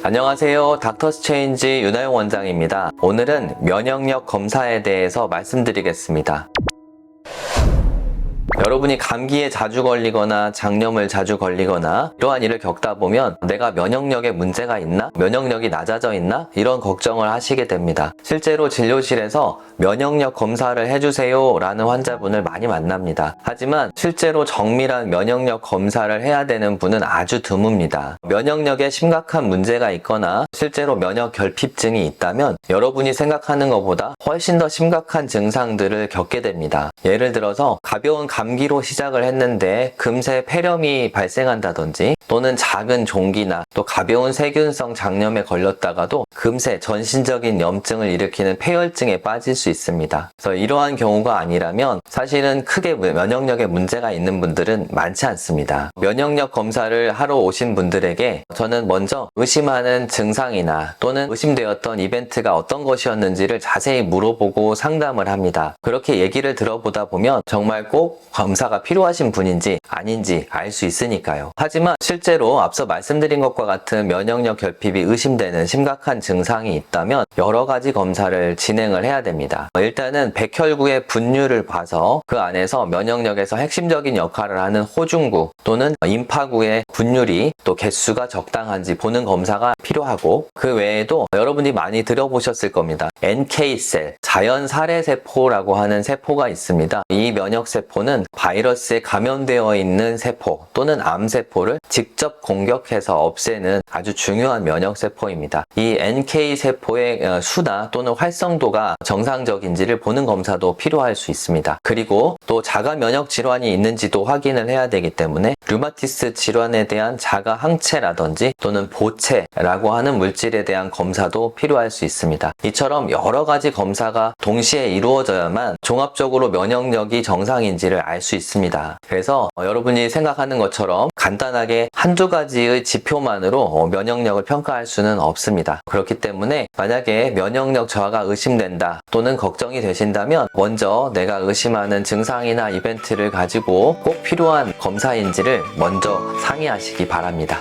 안녕하세요. 닥터스 체인지 윤하용 원장입니다. 오늘은 면역력 검사에 대해서 말씀드리겠습니다. 여러분이 감기에 자주 걸리거나 장염을 자주 걸리거나 이러한 일을 겪다 보면 내가 면역력에 문제가 있나? 면역력이 낮아져 있나? 이런 걱정을 하시게 됩니다. 실제로 진료실에서 면역력 검사를 해주세요 라는 환자분을 많이 만납니다. 하지만 실제로 정밀한 면역력 검사를 해야 되는 분은 아주 드뭅니다. 면역력에 심각한 문제가 있거나 실제로 면역 결핍증이 있다면 여러분이 생각하는 것보다 훨씬 더 심각한 증상들을 겪게 됩니다. 예를 들어서 가벼운 감 기로 시작을 했는데 금세 폐렴이 발생한다든지 또는 작은 종기나 또 가벼운 세균성 장염에 걸렸다가도 금세 전신적인 염증을 일으키는 폐혈증에 빠질 수 있습니다. 그래서 이러한 경우가 아니라면 사실은 크게 면역력에 문제가 있는 분들은 많지 않습니다. 면역력 검사를 하러 오신 분들에게 저는 먼저 의심하는 증상이나 또는 의심되었던 이벤트가 어떤 것이었는지를 자세히 물어보고 상담을 합니다. 그렇게 얘기를 들어보다 보면 정말 꼭 검사가 필요하신 분인지 아닌지 알 수 있으니까요. 하지만 실제로 앞서 말씀드린 것과 같은 면역력 결핍이 의심되는 심각한 증상이 있다면 여러 가지 검사를 진행을 해야 됩니다. 일단은 백혈구의 분류를 봐서 그 안에서 면역력에서 핵심적인 역할을 하는 호중구 또는 임파구의 분율이 또 개수가 적당한지 보는 검사가 필요하고 그 외에도 여러분이 많이 들어보셨을 겁니다. NK셀, 자연 살해 세포라고 하는 세포가 있습니다. 이 면역 세포는 바이러스에 감염되어 있는 세포 또는 암 세포를 직접 공격해서 없애는 아주 중요한 면역 세포입니다. 이 NK 세포의 어, 수나 또는 활성도가 정상적인지를 보는 검사도 필요할 수 있습니다. 그리고 또 자가 면역 질환이 있는지도 확인을 해야 되기 때문에 류마티스 질환에 대한 자가 항체라든지 또는 보체라고 하는 물질에 대한 검사도 필요할 수 있습니다. 이처럼 여러 가지 검사가 동시에 이루어져야만 종합적으로 면역력이 정상인지를 알수 있습니다. 그래서 어, 여러분이 생각하는 것처럼 간단하게 한두 가지의 지표만으로 어, 면역력을 평가할 수는 없습니다. 그렇기 때문에 만약에 면역력 저하가 의심된다 또는 걱정이 되신다면 먼저 내가 의심하는 증상이나 이벤트를 가지고 꼭 필요한 검사인지를 먼저 상의하시기 바랍니다.